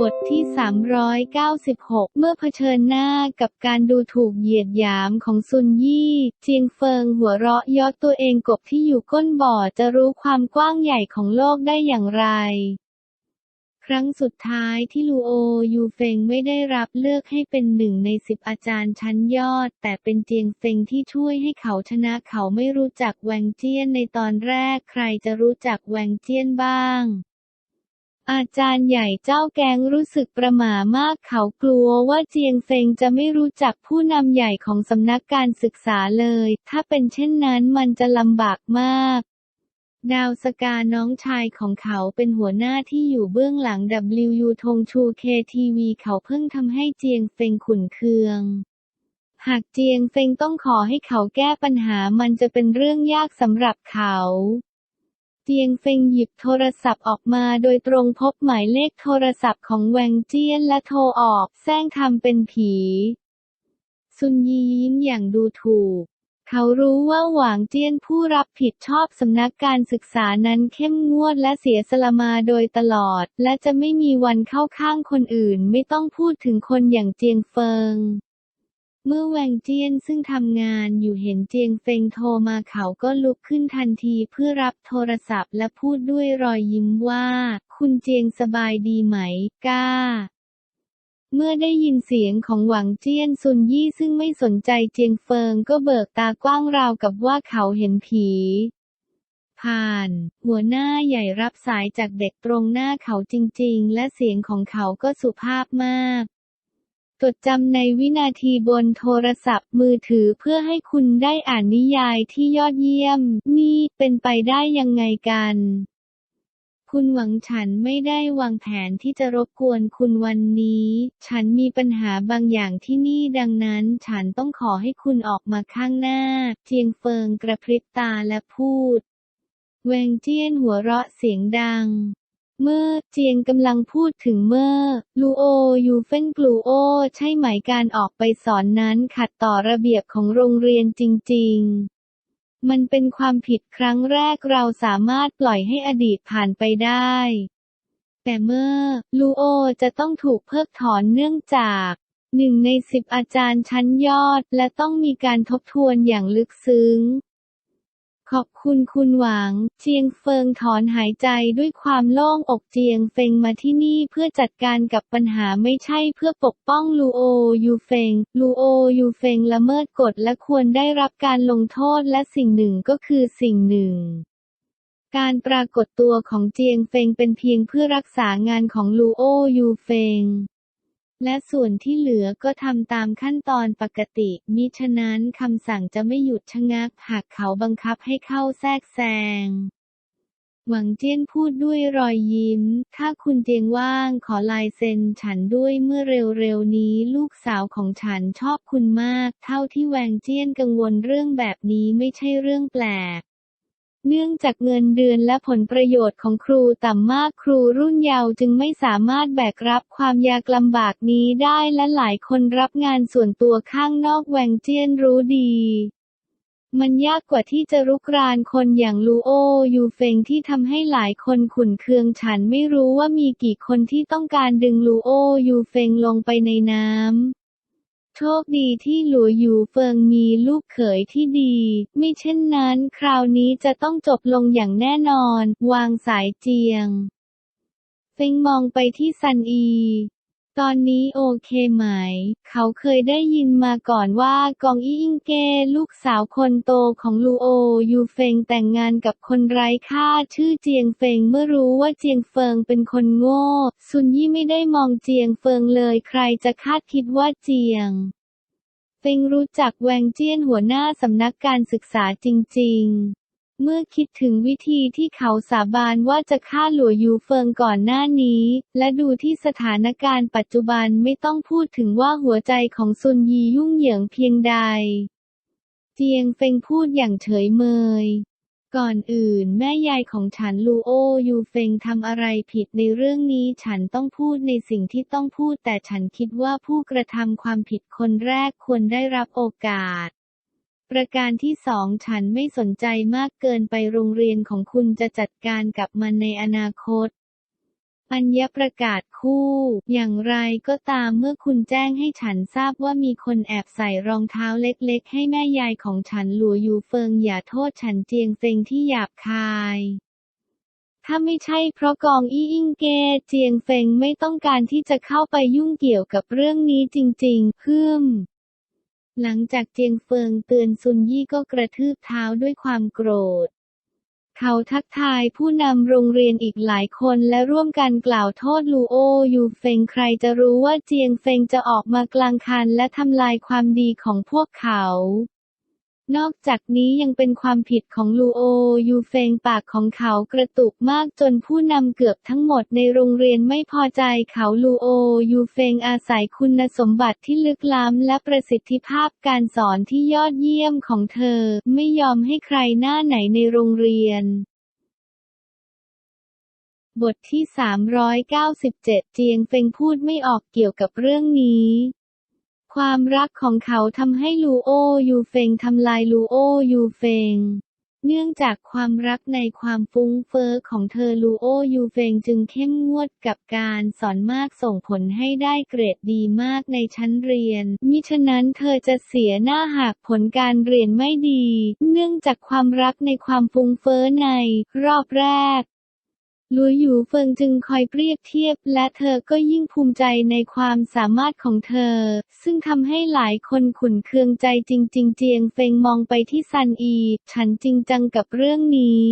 บทที่ 396 เมื่อเผชิญหน้ากับการดูถูกเหยียดหยามของซุนยี่ เจียงเฟิงหัวเราะยาะตัวเองกบที่อยู่ก้นบ่อจะรู้ความกว้างใหญ่ของโลกได้อย่างไร ครั้งสุดท้ายที่ลูโอยูเฟงไม่ได้รับเลือกให้เป็นหนึ่งในสิบอาจารย์ชั้นยอด แต่เป็นเจียงเฟงที่ช่วยให้เขาชนะเขาไม่รู้จักแวงเจี้ยนในตอนแรกใครจะรู้จักแวงเจี้ยนบ้าง อาจารย์ใหญ่เจ้าแกงรู้สึกประหม่ามากเขากลัวว่าเจียงเฟงจะไม่รู้จักผู้นำใหญ่ของสำนักการศึกษาเลย ถ้าเป็นเช่นนั้นมันจะลำบากมาก ดาวสกาน้องชายของเขาเป็นหัวหน้าที่อยู่เบื้องหลัง WU ธงชู KTV เขาเพิ่งทำให้เจียงเฟงขุนเคือง หากเจียงเฟงต้องขอให้เขาแก้ปัญหามันจะเป็นเรื่องยากสำหรับเขา เจียงเฟงหยิบโทรศัพท์ออกมาโดยตรงพบหมายเลขโทรศัพท์ของแวงเจี้ยนและโทรออกแซงทำเป็นผี ซุนยียิ้มอย่างดูถูก เขารู้ว่าหวางเจี้ยนผู้รับผิดชอบสำนักการศึกษานั้นเข้มงวดและเสียสละมาโดยตลอด และจะไม่มีวันเข้าข้างคนอื่นไม่ต้องพูดถึงคนอย่างเจียงเฟิง เมื่อแวงเจียนซึ่งทำงานอยู่เห็นเจียงเฟงโทรมาเขาก็ลุกขึ้นทันทีเพื่อรับโทรศัพท์และพูดด้วยรอยยิ้มว่า คุณเจียงสบายดีไหม ก้า เมื่อได้ยินเสียงของหวังเจียนซุนยี่ซึ่งไม่สนใจเจียงเฟิงก็เบิกตากว้างราวกับว่าเขาเห็นผีผ่าน หัวหน้าใหญ่รับสายจากเด็กตรงหน้าเขาจริง ๆ และเสียงของเขาก็สุภาพมาก จดจำในวินาทีบนโทรศัพท์มือถือเพื่อให้คุณได้อ่านนิยายที่ยอดเยี่ยม นี่เป็นไปได้ยังไงกัน คุณหวังฉันไม่ได้วางแผนที่จะรบกวนคุณวันนี้ ฉันมีปัญหาบางอย่างที่นี่ดังนั้น ฉันต้องขอให้คุณออกมาข้างหน้า เจียงเฟิงกระพริบตาและพูดเวงเจี้ยนหัวเราะเสียงดัง เมื่อเจียงกำลังพูดถึงเมื่อลูโอยูเฟนกลูโอ ใช่ไหมการออกไปสอนนั้นขัดต่อระเบียบของโรงเรียนจริง ๆ มันเป็นความผิดครั้งแรกเราสามารถปล่อยให้อดีตผ่านไปได้ แต่เมื่อลูโอจะต้องถูกเพิกถอนเนื่องจากหนึ่งในสิบอาจารย์ชั้นยอดและต้องมีการทบทวนอย่างลึกซึ้ง ขอบคุณคุณหวัง เจียงเฟิงถอนหายใจด้วยความโล่งอกเจียงเฟงมาที่นี่เพื่อจัดการกับปัญหาไม่ใช่เพื่อปกป้องลูโอยูเฟง ลูโอยูเฟงละเมิดกฎและควรได้รับการลงโทษและสิ่งหนึ่งก็คือสิ่งหนึ่งการปรากฏตัวของเจียงเฟงเป็นเพียงเพื่อรักษางานของลูโอยูเฟง และส่วนที่เหลือก็ทำตามขั้นตอนปกติ มิฉะนั้นคำสั่งจะไม่หยุดชะงัก หากเขาบังคับให้เข้าแทรกแซงหวังเจี้ยนพูดด้วยรอยยิ้ม ถ้าคุณเจียงว่างขอลายเซ็นฉันด้วยเมื่อเร็วๆนี้ลูกสาวของฉันชอบคุณมาก เท่าที่แวงเจี้ยนกังวลเรื่องแบบนี้ไม่ใช่เรื่องแปลก เนื่องจากเงินเดือนและผลประโยชน์ของครูต่ำมากครูรุ่นเยาว์จึงไม่สามารถแบกรับความยากลำบากนี้ได้และหลายคนรับงานส่วนตัวข้างนอกแวงเจียนรู้ดีมันยากกว่าที่จะรุกรานคนอย่างลูโอยูเฟงที่ทำให้หลายคนขุนเคืองฉันไม่รู้ว่ามีกี่คนที่ต้องการดึงลูโอยูเฟงลงไปในน้ำ โชคดีที่หลัวยูเฟิงมีลูกเขยที่ดี ไม่เช่นนั้นคราวนี้จะต้องจบลงอย่างแน่นอน วางสายเจียง เฟงมองไปที่ซันอี ตอนนี้โอเคไหม เขาเคยได้ยินมาก่อนว่ากองอี้อิงเก้ลูกสาวคนโตของลูโอยูเฟงแต่งงานกับคนไร้ค่าชื่อเจียงเฟงเมื่อรู้ว่าเจียงเฟิงเป็นคนโง่ ซุนยี่ไม่ได้มองเจียงเฟิงเลยใครจะคาดคิดว่าเจียงเฟงรู้จักแวงเจี้ยนหัวหน้าสำนักการศึกษาจริง ๆ เมื่อคิดถึงวิธีที่เขาสาบานว่าจะฆ่าหลัวยูเฟิงก่อนหน้านี้ และดูที่สถานการณ์ปัจจุบันไม่ต้องพูดถึงว่าหัวใจของซุนยียุ่งเหยิงเพียงใด เจียงเฟงพูดอย่างเฉยเมยก่อนอื่นแม่ยายของฉันลูโอยูเฟงทำอะไรผิดในเรื่องนี้ฉันต้องพูดในสิ่งที่ต้องพูดแต่ฉันคิดว่าผู้กระทำความผิดคนแรกควรได้รับโอกาส ประการที่สองฉันไม่สนใจมากเกินไปโรงเรียนของคุณจะจัดการกับมันในอนาคต อัญญประกาศคู่ อย่างไรก็ตามเมื่อคุณแจ้งให้ฉันทราบว่ามีคนแอบใส่รองเท้าเล็กๆ ให้แม่ยายของฉันหลัวอยู่เฟิงอย่าโทษฉันเจียงเฟงที่หยาบคายถ้าไม่ใช่เพราะกองอี้อิงเกเจียงเฟงไม่ต้องการที่จะเข้าไปยุ่งเกี่ยวกับเรื่องนี้จริงๆฮึม หลังจากเจียงเฟิงเตือนซุนยี่ก็กระทืบเท้าด้วยความโกรธ เขาทักทายผู้นำโรงเรียนอีกหลายคนและร่วมกันกล่าวโทษลูโอยูเฟงใครจะรู้ว่าเจียงเฟงจะออกมากลางคันและทำลายความดีของพวกเขา นอกจากนี้ยังเป็นความผิดของลูโอ ยูเฟงปากของเขากระตุกมากจนผู้นำเกือบทั้งหมดในโรงเรียนไม่พอใจเขาลูโอ ยูเฟงอาศัยคุณสมบัติที่ลึกล้ำและประสิทธิภาพการสอนที่ยอดเยี่ยมของเธอ ไม่ยอมให้ใครหน้าไหนในโรงเรียนบทที่ 397 เจียงเฟงพูดไม่ออกเกี่ยวกับเรื่องนี้ ความรักของเขาทำให้ลูโอยูเฟงทำลายลูโอยูเฟง เนื่องจากความรักในความฟุ้งเฟ้อของเธอลูโอยูเฟงจึงเข้มงวดกับการสอนมากส่งผลให้ได้เกรดดีมากในชั้นเรียน มิฉะนั้นเธอจะเสียหน้าหากผลการเรียนไม่ดี เนื่องจากความรักในความฟุ้งเฟ้อใน รอบแรก ลุยหยูเฟิงจึงคอยเปรียบเทียบ และเธอก็ยิ่งภูมิใจในความสามารถของเธอ ซึ่งทำให้หลายคนขุนเคืองใจจริง ๆ เจียงเฟงมองไปที่ซันอี ฉันจริงจังกับเรื่องนี้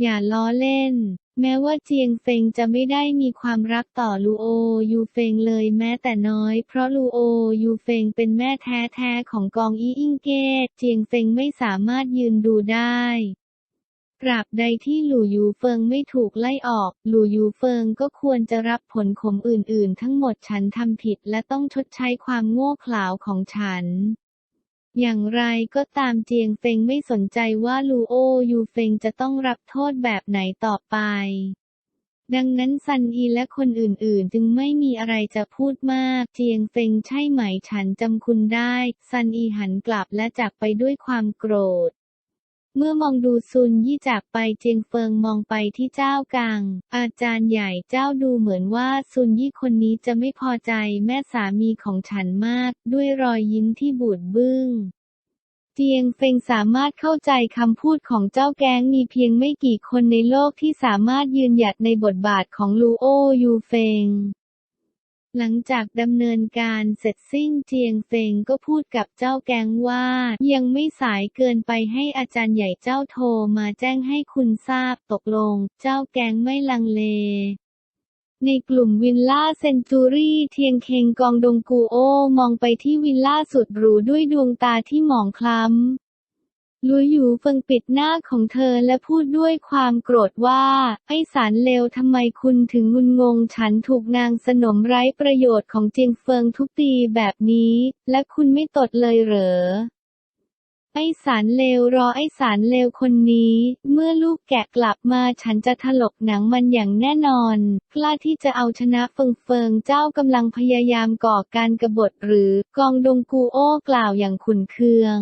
อย่าล้อเล่น แม้ว่าเจียงเฟงจะไม่ได้มีความรักต่อลูโอยูเฟงเลยแม้แต่น้อย เพราะลูโอยูเฟงเป็นแม่แท้ๆของกองอี้อิงเกตเจียงเฟงไม่สามารถยืนดูได้ ตราบใดที่หลู่ยูเฟิงไม่ถูกไล่ออก หลู่ยูเฟิงก็ควรจะรับผลขมอื่นๆ ทั้งหมดฉันทำผิดและต้องชดใช้ความโง่เขลาของฉันอย่างไรก็ตามเจียงเฟงไม่สนใจว่าลูโอยูเฟงจะต้องรับโทษแบบไหนต่อไป ดังนั้นซันอีและคนอื่นๆ จึงไม่มีอะไรจะพูดมาก เจียงเฟงใช่ไหมฉันจำคุณได้ ซันอีหันกลับและจากไปด้วยความโกรธ เมื่อมองดูซุนยี่จากไปเจียงเฟิงมองไปที่เจ้ากัง อาจารย์ใหญ่เจ้าดูเหมือนว่าซุนยี่คนนี้จะไม่พอใจแม่สามีของฉันมาก ด้วยรอยยิ้มที่บูดบึ้งเจียงเฟงสามารถเข้าใจคำพูดของเจ้าแก๊งมีเพียงไม่กี่คนในโลกที่สามารถยืนหยัดในบทบาทของลูโอยูเฟง หลังจากดำเนินการเสร็จสิ้นเจียงเฟงก็พูดกับเจ้าแกงว่า ยังไม่สายเกินไปให้อาจารย์ใหญ่เจ้าโทรมาแจ้งให้คุณทราบตกลง เจ้าแกงไม่ลังเลในกลุ่มวิลล่าเซนจูรี่เทียงเคงกองดงกูโอ มองไปที่วิลล่าสุดหรูด้วยดวงตาที่หมองคล้ำ ลุยหยูเฟิงปิดหน้าของเธอและพูดด้วยความโกรธว่า ไอ้สารเลวทำไมคุณถึงงุนงงฉันถูกนางสนมไร้ประโยชน์ของเจียงเฟิงทุบตีแบบนี้ และคุณไม่ตดเลยเหรอ ไอ้สารเลวรอไอ้สารเลวคนนี้ เมื่อลูกแกะกลับมาฉันจะถลกหนังมันอย่างแน่นอน กล้าที่จะเอาชนะเฟิงเฟิงเจ้ากำลังพยายามก่อการกบฏหรือกองดงกูโอกล่าวอย่างขุนเคือง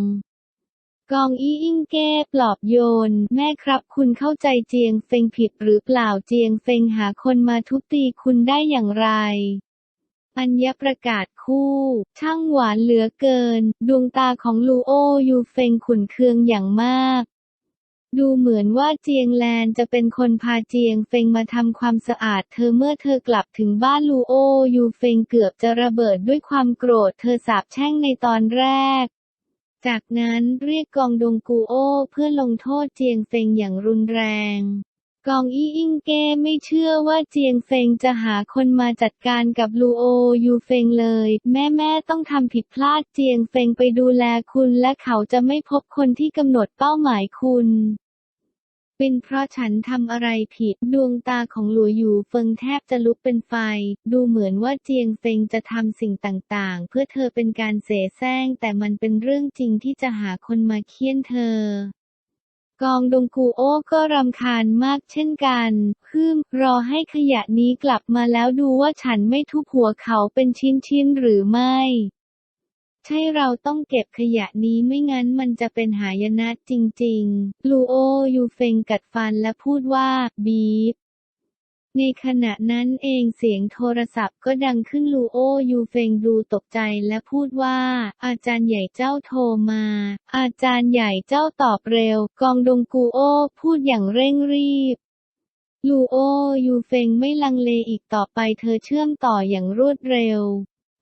กองอี้อิงเก้ปลอบโยน แม่ครับคุณเข้าใจเจียงเฟงผิดหรือเปล่าเจียงเฟงหาคนมาทุบตีคุณได้อย่างไร อัญญประกาศคู่ ช่างหวานเหลือเกิน ดวงตาของลูโอยูเฟงขุนเคืองอย่างมากดูเหมือนว่าเจียงแลนจะเป็นคนพาเจียงเฟงมาทำความสะอาด เธอเมื่อเธอกลับถึงบ้านลูโอยูเฟงเกือบจะระเบิดด้วยความโกรธ เธอสาบแช่งในตอนแรก จากนั้นเรียกกองดงกูโอเพื่อลงโทษเจียงเฟงอย่างรุนแรง กองอี้อิงเก้ไม่เชื่อว่าเจียงเฟงจะหาคนมาจัดการกับลูโอยูเฟงเลย แม่แม่ต้องทำผิดพลาดเจียงเฟงไปดูแลคุณและเขาจะไม่พบคนที่กำหนดเป้าหมายคุณ เป็นเพราะฉันทำอะไรผิด ดวงตาของหลัวหยูเฟิงแทบจะลุกเป็นไฟ ดูเหมือนว่าเจียงเฟงจะทำสิ่งต่างๆ เพื่อเธอเป็นการเสแสร้ง แต่มันเป็นเรื่องจริงที่จะหาคนมาเคี่ยนเธอกองดงกูโอ้ก็รำคาญมากเช่นกันฮึมรอให้ขยะนี้กลับมาแล้วดูว่าฉันไม่ทุบหัวเขาเป็นชิ้นๆหรือไม่ ใช่เราต้องเก็บขยะนี้ไม่งั้นมันจะเป็นหายนะจริงๆ ลูโอยูเฟงกัดฟันและพูดว่า บีบ ในขณะนั้นเองเสียงโทรศัพท์ก็ดังขึ้นลูโอยูเฟงดูตกใจและพูดว่า อาจารย์ใหญ่เจ้าโทรมา อาจารย์ใหญ่เจ้าตอบเร็ว กองดงกูโอพูดอย่างเร่งรีบลูโอยูเฟงไม่ลังเลอีกต่อไปเธอเชื่อมต่ออย่างรวดเร็ว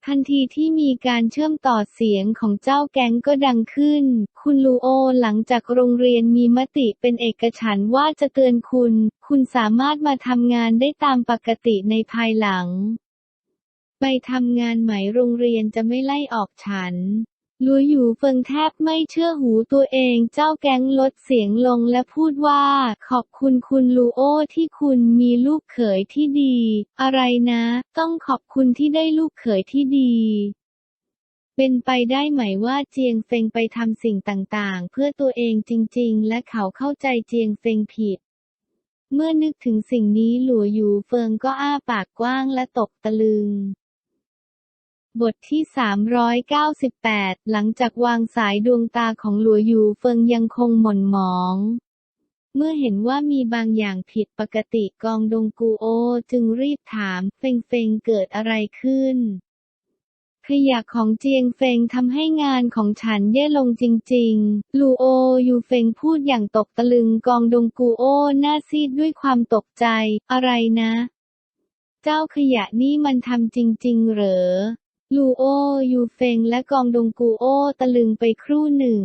ทันทีที่มีการเชื่อมต่อเสียงของเจ้าแก๊งก็ดังขึ้น คุณลูโอหลังจากโรงเรียนมีมติเป็นเอกฉันท์ว่าจะเตือนคุณ คุณสามารถมาทำงานได้ตามปกติในภายหลัง ไปทำงานไหมโรงเรียนจะไม่ไล่ออกฉัน ลุยอยู่เฟิงแทบไม่เชื่อหูตัวเองเจ้าแก๊งลดเสียงลงและพูดว่า ขอบคุณคุณลูโอที่คุณมีลูกเขยที่ดี อะไรนะ ต้องขอบคุณที่ได้ลูกเขยที่ดีเป็นไปได้ไหมว่าเจียงเฟงไปทำสิ่งต่างๆ เพื่อตัวเองจริงๆ และเขาเข้าใจเจียงเฟงผิด เมื่อนึกถึงสิ่งนี้หลัวอยู่เฟิงก็อ้าปากกว้างและตกตะลึง บทที่ 398 หลังจากวางสายดวงตาของหลัวยูเฟิงยังคงหม่นหมอง เมื่อเห็นว่ามีบางอย่างผิดปกติกองดงกูโอ จึงรีบถาม เฟงเฟงเกิดอะไรขึ้น ขยะของเจียงเฟงทำให้งานของฉันแย่ลงจริงๆ ลูโอยูเฟงพูดอย่างตกตะลึงกองดงกูโอหน้าซีดด้วยความตกใจ อะไรนะ เจ้าขยะนี่มันทำจริง ๆ เหรอ ลูโอ ยูเฟง และกองดงกูโอ ตะลึงไปครู่หนึ่ง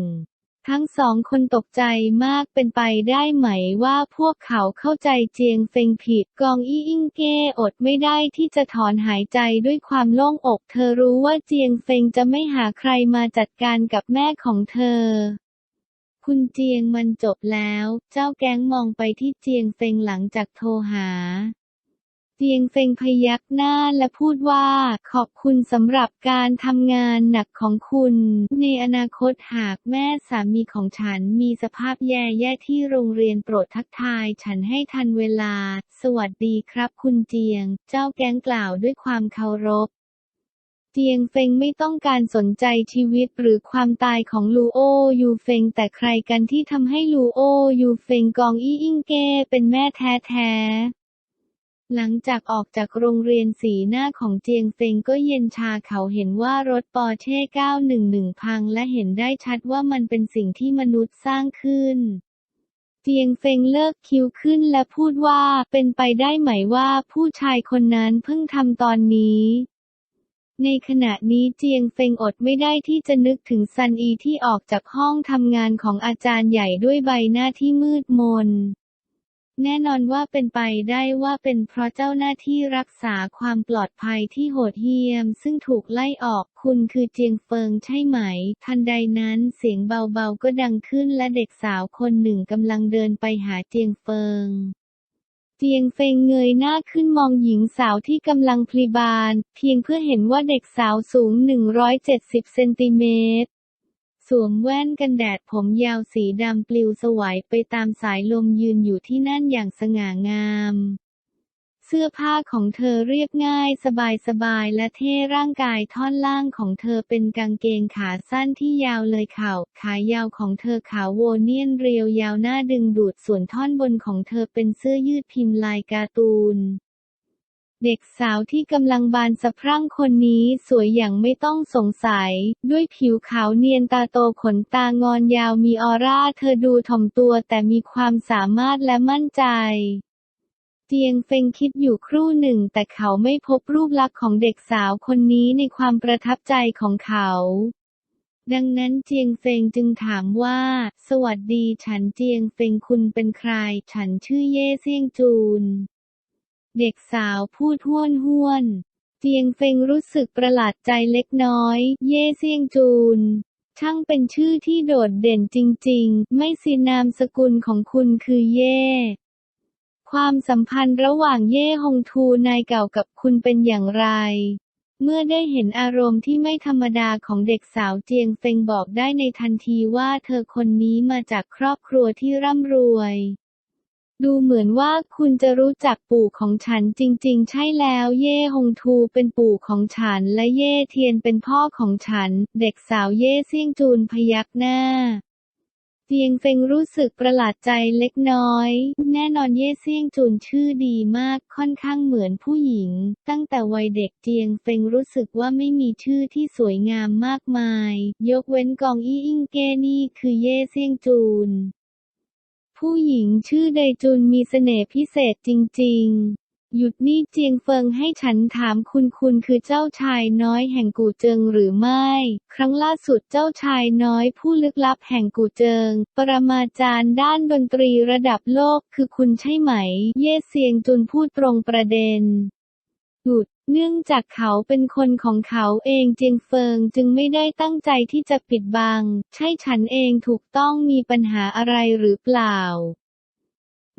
ทั้งสองคนตกใจมากเป็นไปได้ไหมว่าพวกเขาเข้าใจเจียงเฟงผิด กองอี้อิงเก้อดไม่ได้ที่จะถอนหายใจด้วยความโล่งอก เธอรู้ว่าเจียงเฟงจะไม่หาใครมาจัดการกับแม่ของเธอคุณเจียงมันจบแล้ว เจ้าแก๊งมองไปที่เจียงเฟงหลังจากโทรหา เจียงเฟงพยักหน้าและพูดว่า ขอบคุณสำหรับการทำงานหนักของคุณ ในอนาคตหากแม่สามีของฉันมีสภาพแย่ๆที่โรงเรียนโปรดทักทายฉันให้ทันเวลา สวัสดีครับคุณเจียง เจ้าแก๊งกล่าวด้วยความเคารพเจียงเฟงไม่ต้องการสนใจชีวิตหรือความตายของลูโอยูเฟงแต่ใครกันที่ทำให้ลูโอยูเฟงกองอี้อิงเก้เป็นแม่แท้ๆ หลังจากออกจากโรงเรียนสีหน้าของเจียงเฟงก็เย็นชาเขาเห็นว่ารถปอร์เช่ 911 พังและเห็นได้ชัดว่ามันเป็นสิ่งที่มนุษย์สร้างขึ้น เจียงเฟงเลิกคิ้วขึ้นและพูดว่าเป็นไปได้ไหมว่าผู้ชายคนนั้นเพิ่งทำตอนนี้ในขณะนี้เจียงเฟงอดไม่ได้ที่จะนึกถึงซันอีที่ออกจากห้องทำงานของอาจารย์ใหญ่ด้วยใบหน้าที่มืดมน แน่นอนว่าเป็นไปได้ว่าเป็นเพราะเจ้าหน้าที่รักษาความปลอดภัยที่โหดเหี้ยม ซึ่งถูกไล่ออกคุณคือเจียงเฟิงใช่ไหม ทันใดนั้นเสียงเบาๆก็ดังขึ้นและเด็กสาวคนหนึ่งกำลังเดินไปหาเจียงเฟิงเจียงเฟงเงยหน้าขึ้นมองหญิงสาวที่กำลังพลีบาน เพียงเพื่อเห็นว่าเด็กสาวสูง 170 เซนติเมตร สวมแว่นกันแดดผมยาวสีดำปลิวสวายไปตามสายลมยืนอยู่ที่นั่นอย่างสง่างาม เสื้อผ้าของเธอเรียบง่ายสบายๆและเท่ร่างกายท่อนล่างของเธอเป็นกางเกงขาสั้นที่ยาวเลยเข่า ขายาวของเธอขาวโวเนียนเรียวยาวหน้าดึงดูดส่วนท่อนบนของเธอเป็นเสื้อยืดพิมพ์ลายการ์ตูน เด็กสาวที่กำลังบานสะพรั่งคนนี้สวยอย่างไม่ต้องสงสัย ด้วยผิวขาวเนียนตาโตขนตางอนยาวมีออร่าเธอดูถ่อมตัวแต่มีความสามารถและมั่นใจเจียงเฟงคิดอยู่ครู่หนึ่งแต่เขาไม่พบรูปลักษณ์ของเด็กสาวคนนี้ในความประทับใจของเขา ดังนั้นเจียงเฟงจึงถามว่า สวัสดีฉันเจียงเฟงคุณเป็นใคร ฉันชื่อเย่เซียงจูน เด็กสาวพูดห้วนห้วนๆเจียงเฟงรู้สึกประหลาดใจเล็กน้อย เย่เซียงจูน ช่างเป็นชื่อที่โดดเด่นจริง ๆ ไม่สินามสกุลของคุณคือเย่ความสัมพันธ์ระหว่างเย่ฮงทูนายเก่ากับคุณเป็นอย่างไร เมื่อได้เห็นอารมณ์ที่ไม่ธรรมดาของเด็กสาวเจียงเฟงบอกได้ในทันทีว่าเธอคนนี้มาจากครอบครัวที่ร่ำรวย ดูเหมือนว่าคุณจะรู้จักปู่ของฉันจริง ๆ ใช่แล้ว เย่ฮงทูเป็นปู่ของฉัน และเย่เทียนเป็นพ่อของฉัน เด็กสาวเย่เซี่ยงจูนพยักหน้าเจียงเฟงรู้สึกประหลาดใจเล็กน้อย แน่นอนเย่เซี่ยงจุนชื่อดีมากค่อนข้างเหมือนผู้หญิง ตั้งแต่วัยเด็กเจียงเฟงรู้สึกว่าไม่มีชื่อที่สวยงามมากมาย ยกเว้นกองอี้อิงเก้นี่คือเย่เซี่ยงจุน ผู้หญิงชื่อไดจุนมีเสน่ห์พิเศษจริง ๆ หยุดนี่เจียงเฟิงให้ฉันถามคุณคุณคือเจ้าชายน้อยแห่งกูเจิงหรือไม่ ครั้งล่าสุดเจ้าชายน้อยผู้ลึกลับแห่งกูเจิง ปรมาจารย์ด้านดนตรีระดับโลกคือคุณใช่ไหม เย่เซียงจุนพูดตรงประเด็นหยุด เนื่องจากเขาเป็นคนของเขาเองเจียงเฟิงจึงไม่ได้ตั้งใจที่จะปิดบัง ใช่ฉันเองถูกต้องมีปัญหาอะไรหรือเปล่า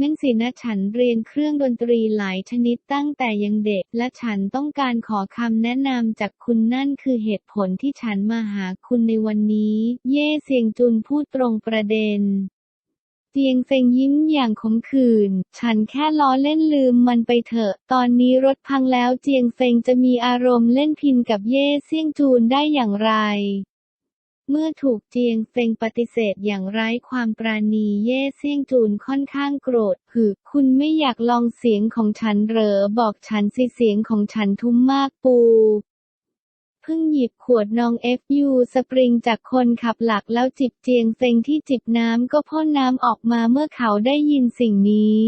นั่นสินะฉันเรียนเครื่องดนตรีหลายชนิดตั้งแต่ยังเด็ก และฉันต้องการขอคำแนะนำจากคุณนั่นคือเหตุผลที่ฉันมาหาคุณในวันนี้ เย่เซียงจุนพูดตรงประเด็น เจียงเฟงยิ้มอย่างขมขื่น ฉันแค่ล้อเล่นลืมมันไปเถอะ ตอนนี้รถพังแล้วเจียงเฟงจะมีอารมณ์เล่นพินกับเย่เซี่ยงจูนได้อย่างไร เมื่อถูกเจียงเฟงปฏิเสธอย่างไร้ความปราณีเย่เซี่ยงจูนค่อนข้างโกรธหึคุณไม่อยากลองเสียงของฉันเหรอบอกฉันสิเสียงของฉันทุ้มมากปู เพิ่งหยิบขวดนอง FU สปริงจากคนขับหลักแล้วจิบเจียงเฟงที่จิบน้ำก็พ่นน้ำออกมาเมื่อเขาได้ยินสิ่งนี้